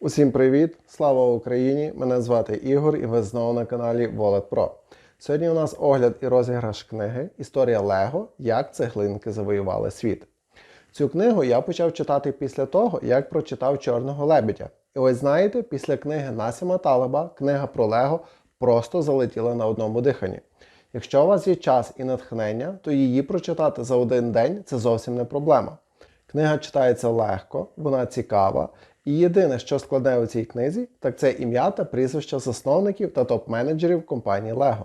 Усім привіт! Слава Україні! Мене звати Ігор і ви знову на каналі Wallet Pro. Сьогодні у нас огляд і розіграш книги Історія Лего. Як цеглинки завоювали світ. Цю книгу я почав читати після того, як прочитав Чорного лебедя. І ось знаєте, після книги Насіма Талаба книга про Лего просто залетіла на одному диханні. Якщо у вас є час і натхнення, то її прочитати за один день це зовсім не проблема. Книга читається легко, вона цікава, і єдине, що складне у цій книзі, так це ім'я та прізвища засновників та топ-менеджерів компанії Lego.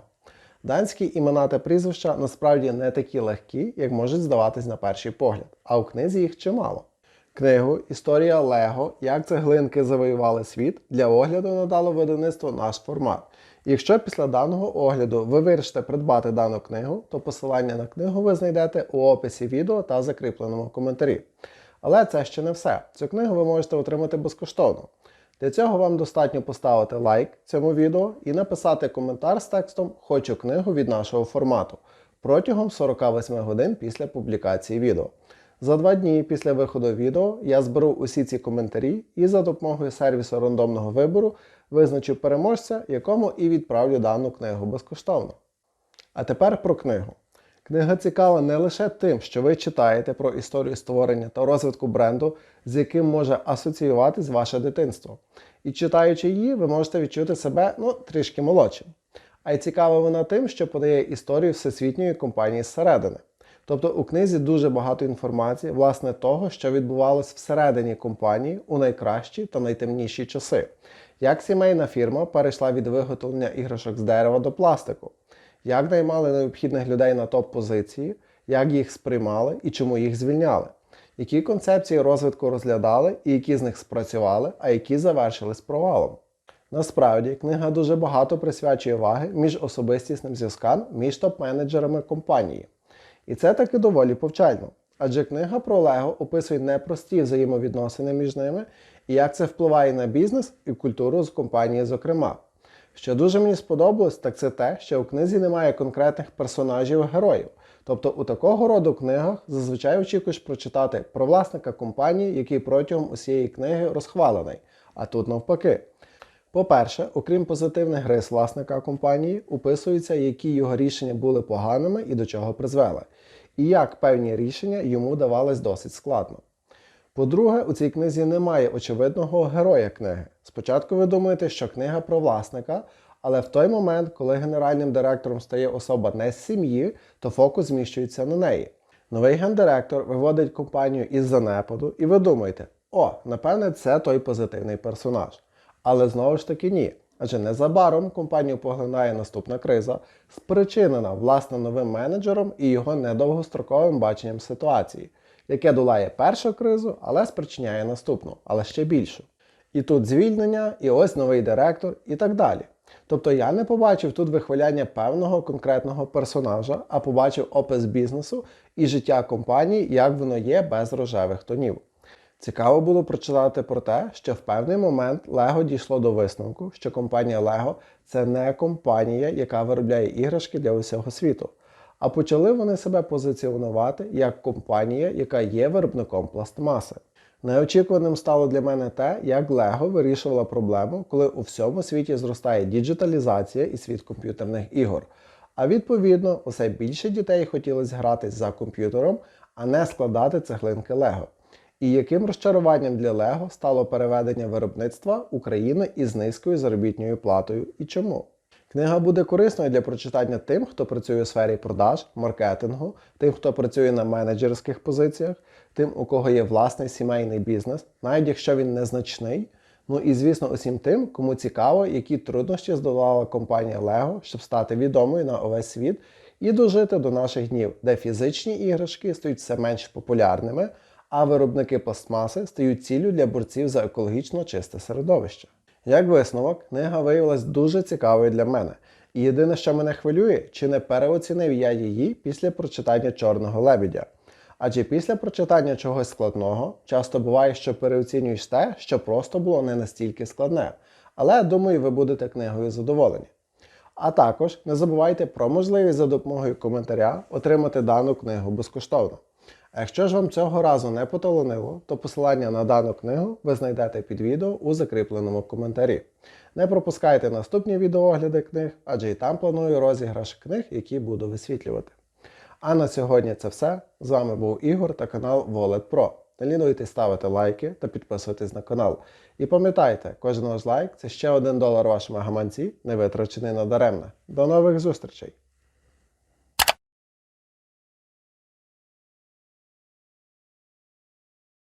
Данські імена та прізвища насправді не такі легкі, як можуть здаватись на перший погляд, а у книзі їх чимало. Книгу Історія Лего, як цеглинки завоювали світ для огляду надало видавництво наш формат. Якщо після даного огляду ви вирішите придбати дану книгу, то посилання на книгу ви знайдете у описі відео та закріпленому коментарі. Але це ще не все. Цю книгу ви можете отримати безкоштовно. Для цього вам достатньо поставити лайк цьому відео і написати коментар з текстом Хочу книгу від нашого формату протягом 48 годин після публікації відео. За два дні після виходу відео я зберу усі ці коментарі і за допомогою сервісу рандомного вибору визначу переможця, якому і відправлю дану книгу безкоштовно. А тепер про книгу. Книга цікава не лише тим, що ви читаєте про історію створення та розвитку бренду, з яким може асоціюватись ваше дитинство. І читаючи її, ви можете відчути себе ну, трішки молодшим. А й цікава вона тим, що подає історію всесвітньої компанії зсередини. Тобто у книзі дуже багато інформації, власне, того, що відбувалось всередині компанії у найкращі та найтемніші часи. Як сімейна фірма перейшла від виготовлення іграшок з дерева до пластику, як наймали необхідних людей на топ-позиції, як їх сприймали і чому їх звільняли, які концепції розвитку розглядали і які з них спрацювали, а які завершились провалом. Насправді, книга дуже багато присвячує уваги між особистісним зв'язкам між топ-менеджерами компанії. І це таки доволі повчально. Адже книга про Лего описує непрості взаємовідносини між ними і як це впливає на бізнес і культуру з компанії, зокрема. Що дуже мені сподобалось, так це те, що у книзі немає конкретних персонажів-героїв. Тобто у такого роду книгах зазвичай очікуєш прочитати про власника компанії, який протягом усієї книги розхвалений, а тут навпаки. По-перше, окрім позитивних рис власника компанії, описується, які його рішення були поганими і до чого призвели, і як певні рішення йому давались досить складно. По-друге, у цій книзі немає очевидного героя книги. Спочатку ви думаєте, що книга про власника, але в той момент, коли генеральним директором стає особа не з сім'ї, то фокус зміщується на неї. Новий гендиректор виводить компанію із занепаду, і ви думаєте, о, напевне, це той позитивний персонаж. Але знову ж таки ні. Адже незабаром компанію поглинає наступна криза, спричинена власне новим менеджером і його недовгостроковим баченням ситуації, яке долає першу кризу, але спричиняє наступну, але ще більшу. І тут звільнення, і ось новий директор, і так далі. Тобто я не побачив тут вихваляння певного конкретного персонажа, а побачив опис бізнесу і життя компанії, як воно є без рожевих тонів. Цікаво було прочитати про те, що в певний момент Lego дійшло до висновку, що компанія Lego це не компанія, яка виробляє іграшки для усього світу. А почали вони себе позиціонувати як компанія, яка є виробником пластмаси. Неочікуваним стало для мене те, як Lego вирішувала проблему, коли у всьому світі зростає діджиталізація і світ комп'ютерних ігор. А відповідно, усе більше дітей хотілося гратись за комп'ютером, а не складати цеглинки Lego. І яким розчаруванням для Лего стало переведення виробництва України із низькою заробітною платою і чому? Книга буде корисною для прочитання тим, хто працює у сфері продаж, маркетингу, тим, хто працює на менеджерських позиціях, тим, у кого є власний сімейний бізнес, навіть якщо він незначний. Ну і звісно, усім тим, кому цікаво, які труднощі здолала компанія Lego, щоб стати відомою на увесь світ і дожити до наших днів, де фізичні іграшки стають все менш популярними а виробники пластмаси стають ціллю для борців за екологічно чисте середовище. Як висновок, книга виявилась дуже цікавою для мене. І єдине, що мене хвилює, чи не переоцінив я її після прочитання Чорного лебедя. Адже після прочитання чогось складного часто буває, що переоцінюєш те, що просто було не настільки складне. Але думаю, ви будете книгою задоволені. А також не забувайте про можливість за допомогою коментаря отримати дану книгу безкоштовно. А якщо ж вам цього разу не потолонило, то посилання на дану книгу ви знайдете під відео у закріпленому коментарі. Не пропускайте наступні відеоогляди книг, адже і там планую розіграш книг, які буду висвітлювати. А на сьогодні це все. З вами був Ігор та канал Wallet Pro. Не лінуйтесь ставити лайки та підписуватись на канал. І пам'ятайте, кожен ваш лайк це ще один долар вашому гаманці, не витрачений надаремно. До нових зустрічей!